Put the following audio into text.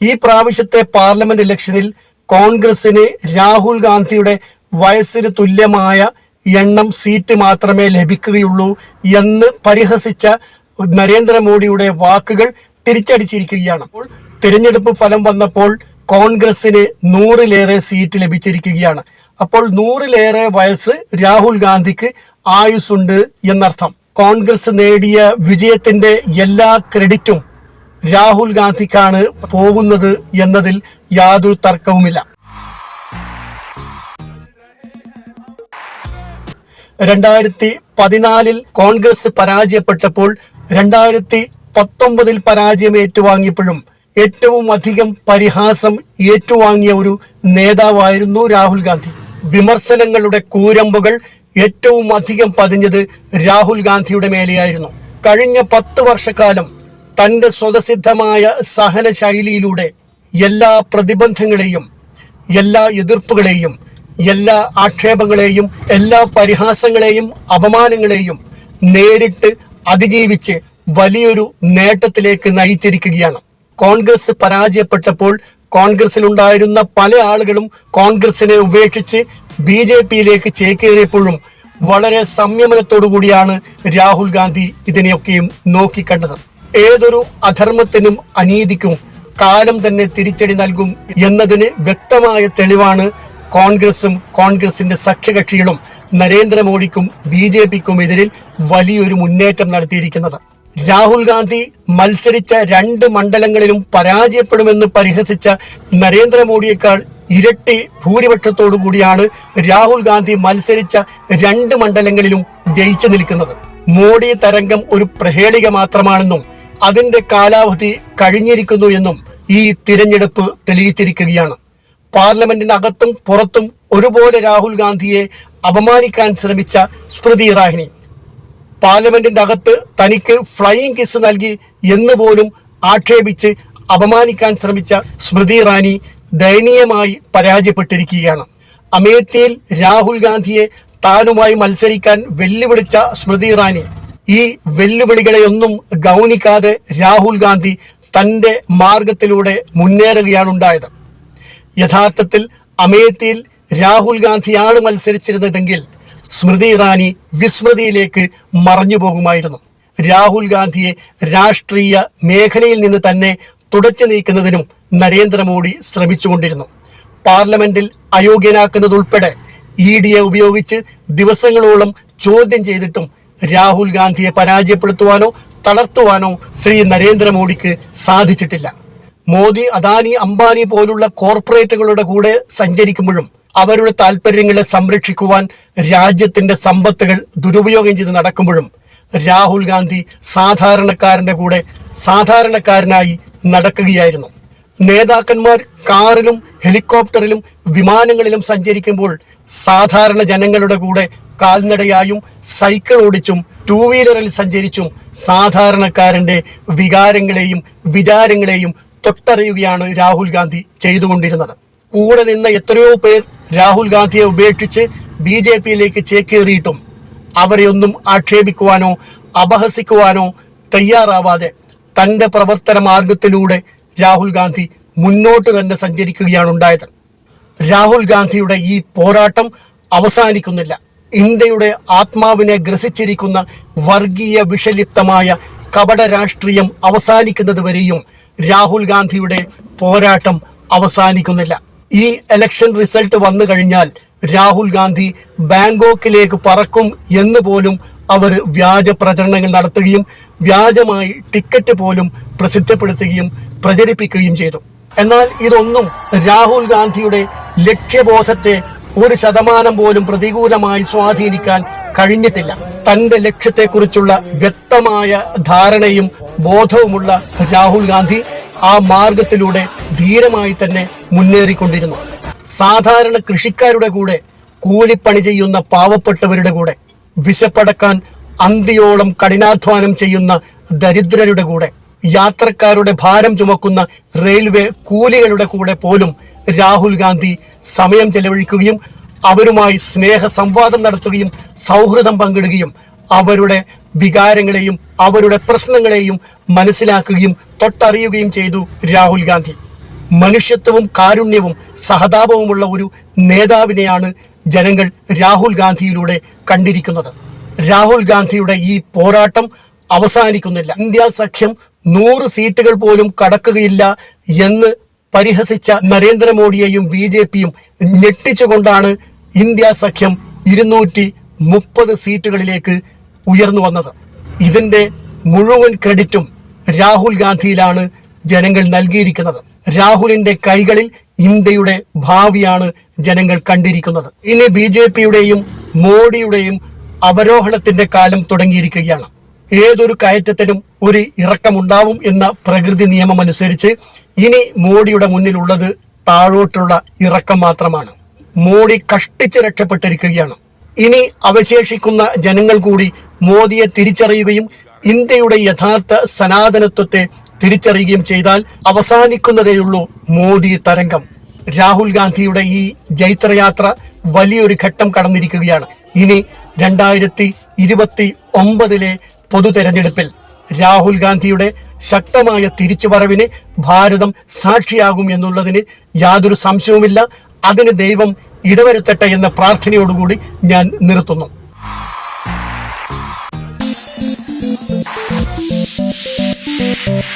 ഈ പ്രാവശ്യത്തെ പാർലമെന്റ് ഇലക്ഷനിൽ കോൺഗ്രസിന് രാഹുൽ ഗാന്ധിയുടെ വയസ്സിന് തുല്യമായ എണ്ണം സീറ്റ് മാത്രമേ ലഭിക്കുകയുള്ളൂ എന്ന് പരിഹസിച്ച നരേന്ദ്രമോദിയുടെ വാക്കുകൾ തിരിച്ചടിച്ചിരിക്കുകയാണ്. അപ്പോൾ തിരഞ്ഞെടുപ്പ് ഫലം വന്നപ്പോൾ കോൺഗ്രസിന് നൂറിലേറെ സീറ്റ് ലഭിച്ചിരിക്കുകയാണ്. അപ്പോൾ നൂറിലേറെ വയസ്സ് രാഹുൽ ഗാന്ധിക്ക് ആയുസ്സുണ്ട് എന്നർത്ഥം. കോൺഗ്രസ് നേടിയ വിജയത്തിന്റെ എല്ലാ ക്രെഡിറ്റും രാഹുൽ ഗാന്ധിക്കാണ് പോകുന്നത് എന്നതിൽ യാതൊരു തർക്കവുമില്ല. രണ്ടായിരത്തി പതിനാലിൽ കോൺഗ്രസ് പരാജയപ്പെട്ടപ്പോൾ രണ്ടായിരത്തി പത്തൊമ്പതിൽ പരാജയം ഏറ്റുവാങ്ങിയപ്പോഴും ഏറ്റവും അധികം പരിഹാസം ഏറ്റുവാങ്ങിയ ഒരു നേതാവായിരുന്നു രാഹുൽ ഗാന്ധി. വിമർശനങ്ങളുടെ കൂരമ്പുകൾ ഏറ്റവും അധികം പതിഞ്ഞത് രാഹുൽ ഗാന്ധിയുടെ മേലെയായിരുന്നു. കഴിഞ്ഞ പത്ത് വർഷക്കാലം തന്റെ സ്വതസിദ്ധമായ സഹന ശൈലിയിലൂടെ എല്ലാ പ്രതിബന്ധങ്ങളെയും എല്ലാ എതിർപ്പുകളെയും എല്ലാ ആക്ഷേപങ്ങളെയും എല്ലാ പരിഹാസങ്ങളെയും അപമാനങ്ങളെയും നേരിട്ട് അതിജീവിച്ച് വലിയൊരു നേട്ടത്തിലേക്ക് നയിച്ചിരിക്കുകയാണ്. കോൺഗ്രസ് പരാജയപ്പെട്ടപ്പോൾ കോൺഗ്രസിലുണ്ടായിരുന്ന പല ആളുകളും കോൺഗ്രസിനെ ഉപേക്ഷിച്ച് ബി ജെ പിയിലേക്ക് ചേക്കേറിയപ്പോഴും വളരെ സംയമനത്തോടു കൂടിയാണ് രാഹുൽ ഗാന്ധി ഇതിനെയൊക്കെയും നോക്കിക്കണ്ടത്. ഏതൊരു അധർമ്മത്തിനും അനീതിക്കും കാലം തന്നെ തിരിച്ചടി നൽകും എന്നതിന് വ്യക്തമായ തെളിവാണ് കോൺഗ്രസും കോൺഗ്രസിന്റെ സഖ്യകക്ഷികളും നരേന്ദ്രമോദിക്കും ബി ജെ പിക്കും എതിരിൽ വലിയൊരു മുന്നേറ്റം നടത്തിയിരിക്കുന്നത്. രാഹുൽ ഗാന്ധി മത്സരിച്ച രണ്ട് മണ്ഡലങ്ങളിലും പരാജയപ്പെടുമെന്ന് പരിഹസിച്ച നരേന്ദ്രമോദിയേക്കാൾ ഇരട്ടി ഭൂരിപക്ഷത്തോടു കൂടിയാണ് രാഹുൽ ഗാന്ധി മത്സരിച്ച രണ്ട് മണ്ഡലങ്ങളിലും ജയിച്ചു നിൽക്കുന്നത്. മോഡി തരംഗം ഒരു പ്രഹേളിക മാത്രമാണെന്നും അതിന്റെ കാലാവധി കഴിഞ്ഞിരിക്കുന്നു എന്നും ഈ തിരഞ്ഞെടുപ്പ് തെളിയിച്ചിരിക്കുകയാണ്. പാർലമെന്റിനകത്തും പുറത്തും ഒരുപോലെ രാഹുൽ ഗാന്ധിയെ അപമാനിക്കാൻ ശ്രമിച്ച സ്മൃതി ഇറാഹിനി പാർലമെന്റിന്റെ അകത്ത് തനിക്ക് ഫ്ലൈയിങ് കിസ് നൽകി എന്ന് പോലും ആക്ഷേപിച്ച് അപമാനിക്കാൻ ശ്രമിച്ച സ്മൃതി ഇറാനി ദയനീയമായി പരാജയപ്പെട്ടിരിക്കുകയാണ്. അമേത്തിയിൽ രാഹുൽ ഗാന്ധിയെ താനുമായി മത്സരിക്കാൻ വെല്ലുവിളിച്ച സ്മൃതി ഇറാനി ഈ വെല്ലുവിളികളെയൊന്നും ഗൗനിക്കാതെ രാഹുൽ ഗാന്ധി തന്റെ മാർഗത്തിലൂടെ മുന്നേറുകയാണ് ഉണ്ടായത്. യഥാർത്ഥത്തിൽ അമേത്തിയിൽ രാഹുൽ ഗാന്ധിയാണ് മത്സരിച്ചിരുന്നതെങ്കിൽ സ്മൃതി ഇറാനി വിസ്മൃതിയിലേക്ക് മറഞ്ഞു പോകുമായിരുന്നു. രാഹുൽ ഗാന്ധിയെ രാഷ്ട്രീയ മേഖലയിൽ നിന്ന് തന്നെ തുടച്ചു നീക്കുന്നതിനും നരേന്ദ്രമോദി ശ്രമിച്ചുകൊണ്ടിരുന്നു. പാർലമെന്റിൽ അയോഗ്യനാക്കുന്നതുൾപ്പെടെ ഇ ഡിയെ ഉപയോഗിച്ച് ദിവസങ്ങളോളം ചോദ്യം ചെയ്തിട്ടും രാഹുൽ ഗാന്ധിയെ പരാജയപ്പെടുത്തുവാനോ തളർത്തുവാനോ ശ്രീ നരേന്ദ്രമോദിക്ക് സാധിച്ചിട്ടില്ല. മോദി അദാനി അംബാനി പോലുള്ള കോർപ്പറേറ്റുകളുടെ കൂടെ സഞ്ചരിക്കുമ്പോഴും അവരുടെ താല്പര്യങ്ങളെ സംരക്ഷിക്കുവാൻ രാജ്യത്തിന്റെ സമ്പത്തുകൾ ദുരുപയോഗം ചെയ്ത് നടക്കുമ്പോഴും രാഹുൽ ഗാന്ധി സാധാരണക്കാരന്റെ കൂടെ സാധാരണക്കാരനായി നടക്കുകയായിരുന്നു. നേതാക്കന്മാർ കാറിലും ഹെലികോപ്റ്ററിലും വിമാനങ്ങളിലും സഞ്ചരിക്കുമ്പോൾ സാധാരണ ജനങ്ങളുടെ കൂടെ കാൽനടയായും സൈക്കിൾ ഓടിച്ചും ടൂ വീലറിൽ സഞ്ചരിച്ചും സാധാരണക്കാരന്റെ വികാരങ്ങളെയും വിചാരങ്ങളെയും തൊട്ടറിയുകയാണ് രാഹുൽ ഗാന്ധി ചെയ്തുകൊണ്ടിരുന്നത്. കൂടെ നിന്ന എത്രയോ പേർ രാഹുൽ ഗാന്ധിയെ ഉപേക്ഷിച്ച് ബി ജെ പിയിലേക്ക് ചേക്കേറിയിട്ടും അവരെ ഒന്നും ആക്ഷേപിക്കുവാനോ അപഹസിക്കുവാനോ തയ്യാറാവാതെ തന്റെ പ്രവർത്തന മാർഗത്തിലൂടെ രാഹുൽ ഗാന്ധി മുന്നോട്ട് തന്നെ സഞ്ചരിക്കുകയാണ് ഉണ്ടായത്. രാഹുൽ ഗാന്ധിയുടെ ഈ പോരാട്ടം അവസാനിക്കുന്നില്ല. ഇന്ത്യയുടെ ആത്മാവിനെ ഗ്രസിച്ചിരിക്കുന്ന വർഗീയ വിഷലിപ്തമായ കപട രാഷ്ട്രീയം അവസാനിക്കുന്നത് വരെയും രാഹുൽ ഗാന്ധിയുടെ പോരാട്ടം അവസാനിക്കുന്നില്ല. ഈ ഇലക്ഷൻ റിസൾട്ട് വന്നു കഴിഞ്ഞാൽ രാഹുൽ ഗാന്ധി ബാങ്കോക്കിലേക്ക് പറക്കും എന്ന് പോലും അവർ വ്യാജ പ്രചരണങ്ങൾ നടത്തുകയും വ്യാജമായി ടിക്കറ്റ് പോലും പ്രസിദ്ധപ്പെടുത്തുകയും പ്രചരിപ്പിക്കുകയും ചെയ്തു. എന്നാൽ ഇതൊന്നും രാഹുൽ ഗാന്ധിയുടെ ലക്ഷ്യബോധത്തെ ഒരു ശതമാനം പോലും പ്രതികൂലമായി സ്വാധീനിക്കാൻ കഴിഞ്ഞിട്ടില്ല. തന്റെ ലക്ഷ്യത്തെക്കുറിച്ചുള്ള വ്യക്തമായ ധാരണയും ബോധവുമുള്ള രാഹുൽ ഗാന്ധി ആ മാർഗത്തിലൂടെ ധീരമായി തന്നെ മുന്നേറിക്കൊണ്ടിരുന്നു. സാധാരണ കൃഷിക്കാരുടെ കൂടെ കൂലിപ്പണി ചെയ്യുന്ന പാവപ്പെട്ടവരുടെ കൂടെ വിശപ്പടക്കാൻ അന്തിയോളം കഠിനാധ്വാനം ചെയ്യുന്ന ദരിദ്രരുടെ കൂടെ യാത്രക്കാരുടെ ഭാരം ചുമക്കുന്ന റെയിൽവേ കൂലികളുടെ കൂടെ പോലും രാഹുൽ ഗാന്ധി സമയം ചെലവഴിക്കുകയും അവരുമായി സ്നേഹ സംവാദം നടത്തുകയും സൗഹൃദം പങ്കിടുകയും അവരുടെ വികാരങ്ങളെയും അവരുടെ പ്രശ്നങ്ങളെയും മനസ്സിലാക്കുകയും തൊട്ടറിയുകയും ചെയ്തു രാഹുൽ ഗാന്ധി. മനുഷ്യത്വവും കാരുണ്യവും സഹതാപവുമുള്ള ഒരു നേതാവിനെയാണ് ജനങ്ങൾ രാഹുൽ ഗാന്ധിയിലൂടെ കണ്ടിരിക്കുന്നത്. രാഹുൽ ഗാന്ധിയുടെ ഈ പോരാട്ടം അവസാനിക്കുന്നില്ല. ഇന്ത്യ സഖ്യം നൂറ് സീറ്റുകൾ പോലും കടക്കുകയില്ല എന്ന് പരിഹസിച്ച നരേന്ദ്രമോദിയെയും ബി ജെ പിയും ഞെട്ടിച്ചുകൊണ്ടാണ് ഇന്ത്യ സഖ്യം ഇരുന്നൂറ്റി മുപ്പത് സീറ്റുകളിലേക്ക് ഉയർന്നു വന്നത്. ഇതിന്റെ മുഴുവൻ ക്രെഡിറ്റും രാഹുൽ ഗാന്ധിയിലാണ് ജനങ്ങൾ നൽകിയിരിക്കുന്നത്. രാഹുലിന്റെ കൈകളിൽ ഇന്ത്യയുടെ ഭാവിയാണ് ജനങ്ങൾ കണ്ടിരിക്കുന്നത്. ഇനി ബി ജെ പിയുടെയും മോഡിയുടെയും അവരോഹണത്തിന്റെ കാലം തുടങ്ങിയിരിക്കുകയാണ്. ഏതൊരു കയറ്റത്തിനും ഒരു ഇറക്കമുണ്ടാവും എന്ന പ്രകൃതി നിയമം അനുസരിച്ച് ഇനി മോഡിയുടെ മുന്നിലുള്ളത് താഴോട്ടുള്ള ഇറക്കം മാത്രമാണ്. മോഡി കഷ്ടിച്ച് രക്ഷപ്പെട്ടിരിക്കുകയാണ്. ഇനി അവശേഷിക്കുന്ന ജനങ്ങൾ കൂടി മോദിയെ തിരിച്ചറിയുകയും ഇന്ത്യയുടെ യഥാർത്ഥ സനാതനത്വത്തെ തിരിച്ചറിയുകയും ചെയ്താൽ അവസാനിക്കുന്നതേയുള്ളൂ മോദി തരംഗം. രാഹുൽ ഗാന്ധിയുടെ ഈ ജൈത്രയാത്ര വലിയൊരു ഘട്ടം കടന്നിരിക്കുകയാണ്. ഇനി രണ്ടായിരത്തി ഇരുപത്തി ഒമ്പതിലെ പൊതു തെരഞ്ഞെടുപ്പിൽ രാഹുൽ ഗാന്ധിയുടെ ശക്തമായ തിരിച്ചുവരവിന് ഭാരതം സാക്ഷിയാകും എന്നുള്ളതിന് യാതൊരു സംശയവുമില്ല അതിന് ദൈവം ഇടവരുത്തട്ടെ എന്ന പ്രാർത്ഥനയോടുകൂടി ഞാൻ നിർത്തുന്നു Thank you.